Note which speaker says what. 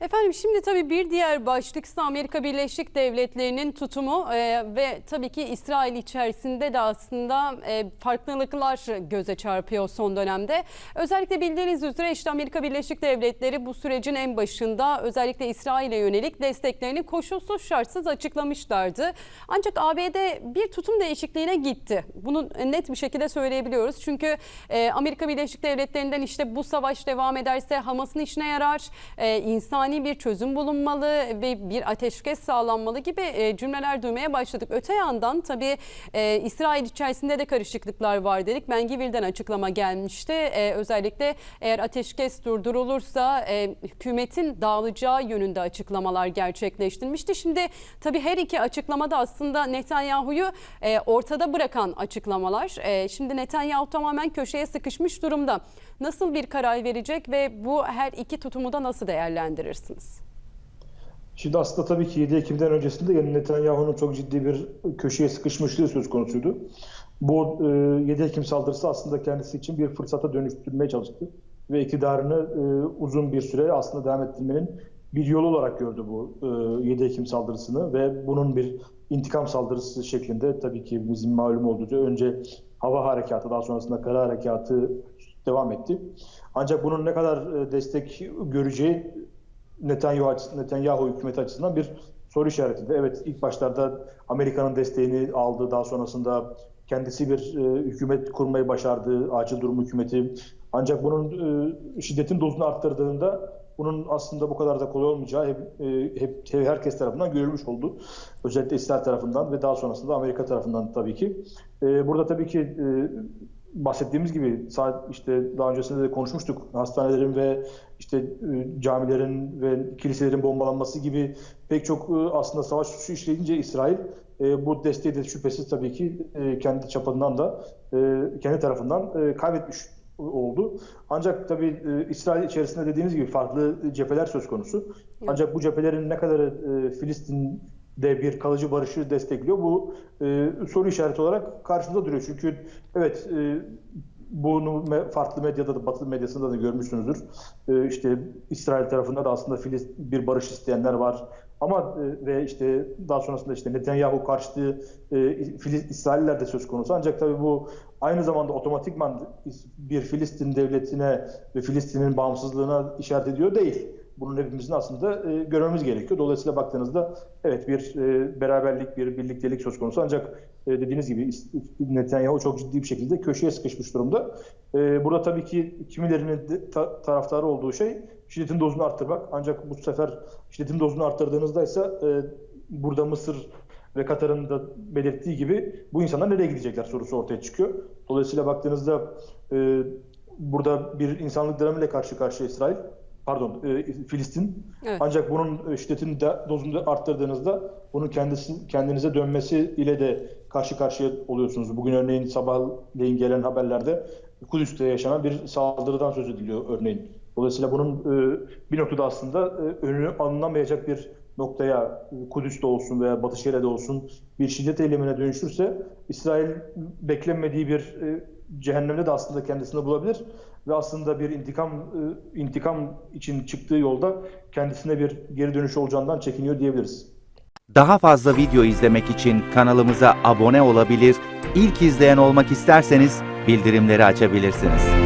Speaker 1: Efendim şimdi tabii bir diğer başlık ise Amerika Birleşik Devletleri'nin tutumu e, ve tabii ki İsrail içerisinde de aslında e, farklılıklar göze çarpıyor son dönemde. Özellikle bildiğiniz üzere işte Amerika Birleşik Devletleri bu sürecin en başında özellikle İsrail'e yönelik desteklerini koşulsuz şartsız açıklamışlardı. Ancak ABD bir tutum değişikliğine gitti. Bunu net bir şekilde söyleyebiliyoruz. Çünkü e, Amerika Birleşik Devletleri'nden işte bu savaş devam ederse Hamas'ın işine yarar, e, insani bir çözüm bulunmalı ve bir ateşkes sağlanmalı gibi e, cümleler duymaya başladık. Öte yandan tabii e, İsrail içerisinde de karışıklıklar var dedik. Ben Givil'den açıklama gelmişti. E, özellikle eğer ateşkes durdurulursa e, hükümetin dağılacağı yönünde açıklamalar gerçekleştirilmişti. Şimdi tabii her iki açıklamada aslında Netanyahu'yu e, ortada bırakan açıklamalar. E, şimdi Netanyahu tamamen köşeye sıkışmış durumda. Nasıl bir karar verecek ve bu her iki tutumu da nasıl değerlendirirsiniz?
Speaker 2: Şimdi aslında tabii ki 7 Ekim'den öncesinde yani Netanyahu'nun çok ciddi bir köşeye sıkışmışlığı söz konusuydu. Bu e, 7 Ekim saldırısı aslında kendisi için bir fırsata dönüştürmeye çalıştı. Ve iktidarını e, uzun bir süre aslında devam ettirmenin bir yolu olarak gördü bu e, 7 Ekim saldırısını ve bunun bir intikam saldırısı şeklinde tabii ki bizim malum olduğu önce hava harekatı daha sonrasında kara harekatı devam etti. Ancak bunun ne kadar e, destek göreceği Netanyahu, Netanyahu hükümeti açısından bir soru işaretiydi. Evet ilk başlarda Amerika'nın desteğini aldı. Daha sonrasında kendisi bir e, hükümet kurmayı başardı. Acil durum hükümeti. Ancak bunun e, şiddetin dozunu arttırdığında bunun aslında bu kadar da kolay olmayacağı hep, e, hep herkes tarafından görülmüş oldu. Özellikle İsrail tarafından ve daha sonrasında Amerika tarafından tabii ki. E, burada tabii ki e, bahsettiğimiz gibi saat işte daha öncesinde de konuşmuştuk. Hastanelerin ve işte e, camilerin ve kiliselerin bombalanması gibi pek çok e, aslında savaş suçu işleyince İsrail e, bu desteği de şüphesiz tabii ki kendi çapından da kendi tarafından kaybetmiş oldu. Ancak tabii e, İsrail içerisinde dediğiniz gibi farklı cepheler söz konusu. Ancak bu cephelerin ne kadar e, Filistin de bir kalıcı barışı destekliyor. Bu e, soru işareti olarak karşımıza duruyor. Çünkü evet e, bunu farklı medyada da batılı medyasında da görmüşsünüzdür. E, işte İsrail tarafında da aslında Filist bir barış isteyenler var. Ama e, ve işte daha sonrasında işte Netanyahu karşıtı e, İsrailler de söz konusu. Ancak tabii bu aynı zamanda otomatikman bir Filistin devletine ve Filistin'in bağımsızlığına işaret ediyor değil bunun hepimizin aslında e, görmemiz gerekiyor. Dolayısıyla baktığınızda evet bir e, beraberlik, bir birliktelik söz konusu. Ancak e, dediğiniz gibi Netanyahu çok ciddi bir şekilde köşeye sıkışmış durumda. E, burada tabii ki kimilerinin ta- taraftarı olduğu şey şiddetin dozunu arttırmak. Ancak bu sefer şiddetin dozunu arttırdığınızda ise e, burada Mısır ve Katar'ın da belirttiği gibi bu insanlar nereye gidecekler sorusu ortaya çıkıyor. Dolayısıyla baktığınızda e, burada bir insanlık dramıyla karşı karşıya İsrail pardon e, Filistin.
Speaker 1: Evet.
Speaker 2: Ancak bunun şiddetin de, dozunu arttırdığınızda bunun kendisi kendinize dönmesi ile de karşı karşıya oluyorsunuz. Bugün örneğin sabahleyin gelen haberlerde Kudüs'te yaşanan bir saldırıdan söz ediliyor örneğin. Dolayısıyla bunun e, bir noktada aslında e, önü alınamayacak bir noktaya e, Kudüs'te olsun veya Batı Şeria'da olsun bir şiddet eylemine dönüşürse İsrail beklenmediği bir cehennemde de aslında kendisini bulabilir ve aslında bir intikam intikam için çıktığı yolda kendisine bir geri dönüş olacağından çekiniyor diyebiliriz.
Speaker 3: Daha fazla video izlemek için kanalımıza abone olabilir, ilk izleyen olmak isterseniz bildirimleri açabilirsiniz.